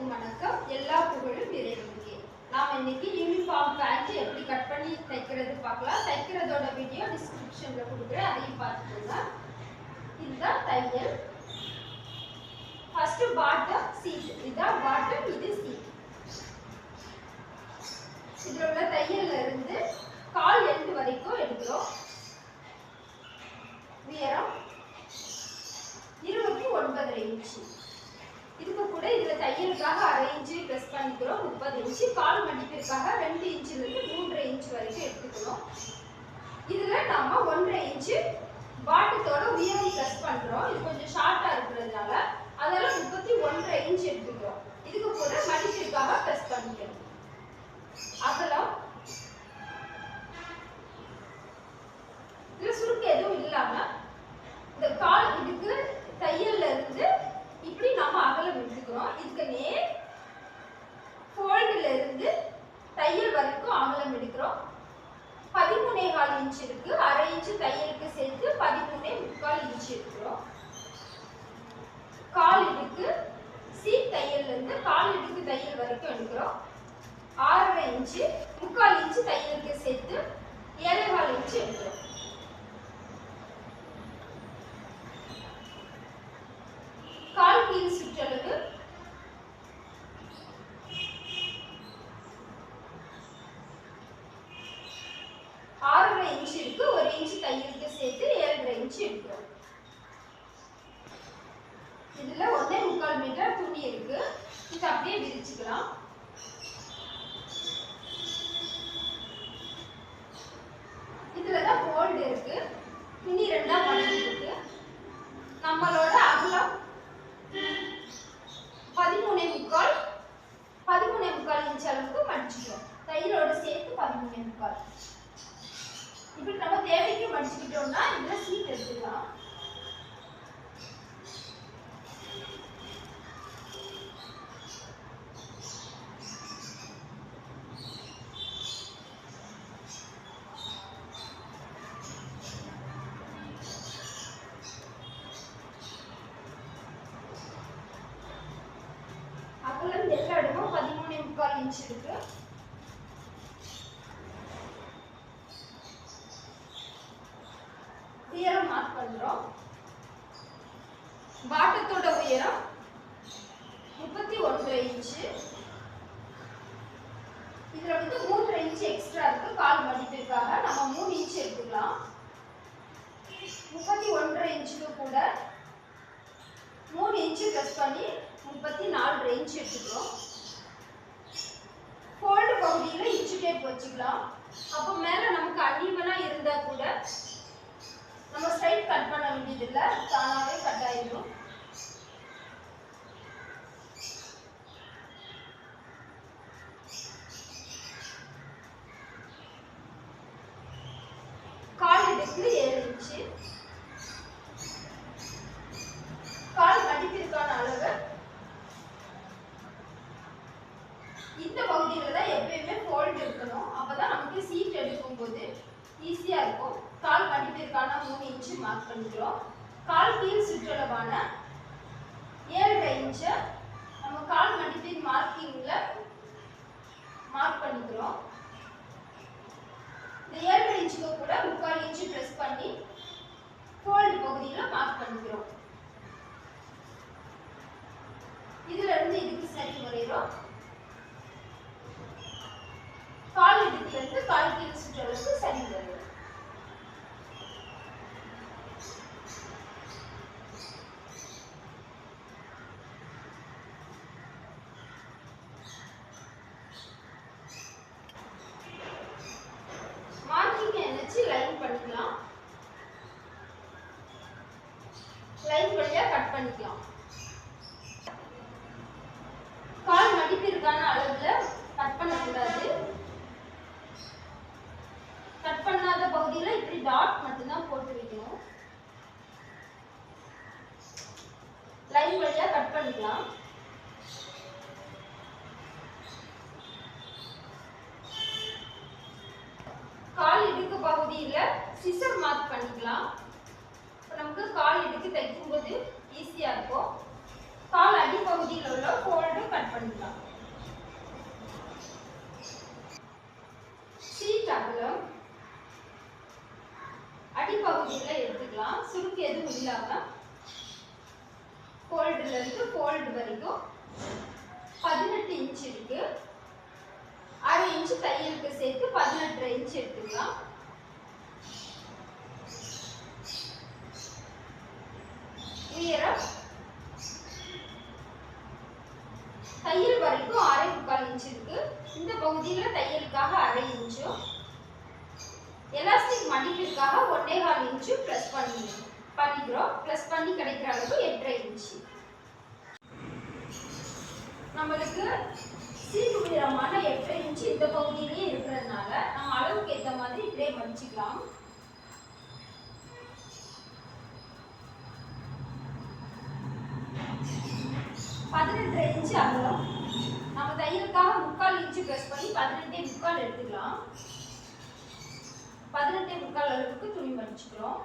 அனைவருக்கும் வணக்கம் எல்லா புகழும் இறைவனுக்கு நாம் இன்னைக்கு யூனிஃபார்ம் பேண்ட் எப்படி கட் பண்ணி தைக்கிறது பார்க்கலாம். தைக்கிறதோட வீடியோ டிஸ்கிரிப்ஷன்ல கொடுக்குறேன் அதையும் பார்த்துக்கோங்க. இதுதான் தையல். ஃபர்ஸ்ட் பாட்டம் சீட் இதுதான் பாட்டம் இது சீட் இதில் உள்ள தையல்ல இருந்து கால் எண்டு வரைக்கும் எடுக்கிறோம். உயரம் இருபத்தி ஒன்பதரை இன்ச்சு. இதுக்கு கூட இதுல தையலுக்காக அரை இன்ச்சு ப்ரெஸ் பண்ணிக்கிறோம். முப்பது இன்ச்சு. கால் மடிப்பிற்காக ரெண்டு இன்ச்சுல இருந்து மூன்றரை இன்ச் வரைக்கும் எடுத்துக்கிறோம் இதுல நாம ஒன்றரை இன்ச்சு பாட்டத்தோட உயரம் ப்ரெஸ் பண்றோம் இது கொஞ்சம் ஷார்ட்டா இருக்கிறதுனால அதனால முப்பத்தி ஒன்றரை இன்ச் எடுத்துக்கிறோம் இதுக்கு கூட மடிப்பிற்காக ப்ரெஸ் பண்ணிக்கணும் அகலம் இதுல சுருக்கு எதுவும் இல்லாம இந்த கால் இதுக்கு தையல்ல இருந்து இப்படி நாம அகலம் எடுத்துக்கிறோம் இதுக்கு நேர் ஃபோல்டுல இருந்து தையல் வரைக்கும் அகலம் எடுக்கிறோம் பதிமூணே கால் இன்ச் இருக்கு அரை இன்ச் தையலுக்கு சேர்த்து பதிமூணே வச்சிருக்கிறோம். கால் இடுக்கு சீட் தையல்ல இருந்து கால் இடுக்கு தையல் வரைக்கும் எடுக்கிறோம். ஆறரை இன்ச்சு முக்கால் இன்ச்சு தையலுக்கு சேர்த்து ஏழேகால் இன்ச்சு எடுக்கிறோம். கால் கீழ் சுற்றளவு ஆறரை இன்ச்சு இருக்கு ஒரு இன்ச்சு தையலுக்கு சேர்த்து ஏழரை இன்ச் எடுக்கிறோம் இதுல ஒன்னே முக்கால் மீட்டர் துணி இருக்கு இது அப்படியே விரிச்சுக்கலாம் இதுலதான் ஃபோல்டு இருக்கு துணி ரெண்டா மடங்கி இருக்கு நம்மளோட அகலம் பதிமூணே முக்கால் பதிமூணே முக்கால் இன்ச் அளவுக்கு மடிச்சுக்கிறோம் தையலோட சேர்த்து பதிமூணு முக்கால் இப்படி நம்ம தேவைக்கு மடிச்சுக்கிட்டோம்னா இதுல சீட் எடுத்துக்கலாம். அகலம் எல்லா இடமும் பதிமூணு முக்கால் இன்ச் இருக்கு. உயரம் மார்க் பண்றோம். பாட்டத்தோட உயரம் முப்பத்தி ஒன்றரை இன்ச்சு இதுல வந்து மூன்றரை இன்ச் எக்ஸ்ட்ரா இருக்கு. கால் மடிப்பிற்காக நம்ம மூணு இன்ச் எடுத்துக்கலாம். முப்பத்தி ஒன்றரை இன்ச்சுக்கு கூட மூணு இன்ச்சு ப்ரெஸ் பண்ணி முப்பத்தி நாலு ரேஞ்ச் எடுத்துக்கிறோம். ஃபோல்டு பகுதியில் இன்ச்சு டேப் வச்சுக்கலாம். அப்போ மேலே நமக்கு அன்ஈவனாக இருந்தால் கூட நம்ம ஸ்ட்ரைட் கட் பண்ண வேண்டியதில்லை. தானாகவே கட் ஆகிடும் கால் எடுத்து ஏழு இன்ச்சு கால் மடிப்பிற்கான அளவு இந்த பகுதியில தான் எப்பயுமே ஃபோல்ட் இருக்கணும் அப்பதான் நமக்கு சீட் எடுக்கும்போது ஈஸியாக இருக்கும். கால் மடிப்பிற்கான மூணு இன்ச்சு மார்க் பண்ணிக்கிறோம். கால் கீழ் சுற்றளவான ஏழரை இன்ச்சு நம்ம கால் மடிப்பின் மார்க்கிங்கில் மார்க் பண்ணிக்கிறோம். இந்த ஏழரை இன்ச்சுக்கு கூட முக்கால் இன்ச்சு ப்ரெஸ் பண்ணி ஃபோல்டு பகுதியில் மார்க் பண்ணிக்கிறோம். இதுலேருந்து இதுக்கு சரி வரைகிறோம் கால் வந்து இருந்து கால் சுற்றளவுக்கு சரி வரும். லைன் பண்ணிக்கலாம். லைன் வழியா கட் பண்ணிக்கலாம் கால் மடிப்பிற்கான அளவுல கட் பண்ணக்கூடாது கட் பண்ணாத பகுதியில இப்படி டாட் மட்டும்தான் போட்டு வைக்கணும். லைன் வழியாக கட் பண்ணிக்கலாம் கால் இடுக்கு பகுதியில சிசர் மார்க் பண்ணிக்கலாம் இப்ப நமக்கு கால் இடுக்கு தைக்கும்போது ஈஸியா இருக்கும் கால் அடிப்பகுதியில் உள்ள ஃபோல்டும் கட் பண்ணிக்கலாம் பகுதியில் எடுத்துக்கலாம் சுருக்கு எதுவும் இல்லாம ஃபோல்டுல இருந்து ஃபோல்டு வரைக்கும் பதினெட்டு இன்ச் இருக்கு. அரை இன்ச் தையலுக்கு சேர்த்து பதினெட்டரை இன்ச் எடுத்துக்கலாம். உயரம் தையல் வரைக்கும் அரை முக்கால் இன்ச் இருக்கு. இந்த பகுதியில் தையலுக்காக அரை இன்ச்சும் எலாஸ்டிக் மடிப்பிற்காக ஒன்னே கால் இன்ச்சும் ப்ளஸ் பண்ணி பண்ணிக்கிறோம். ப்ளஸ் பண்ணி கிடைக்கிற அளவு எட்டரை இன்ச்சு நம்மளுக்கு சீட்டு உயரமான எட்டரை இன்ச்சு இந்த பகுதியிலேயே இருக்கிறதுனால நம்ம அளவுக்கு ஏற்ற மாதிரி இப்படியே மடிச்சுக்கலாம். பதினெட்டு இன்ச்சு அகலம். நம்ம தையலுக்காக முக்கால் இன்ச்சு ப்ரெஸ் பண்ணி பதினெட்டே முக்கால் எடுத்துக்கலாம். பதினெட்டே முக்கால் அளவுக்கு துணி மடிச்சுக்கிறோம்.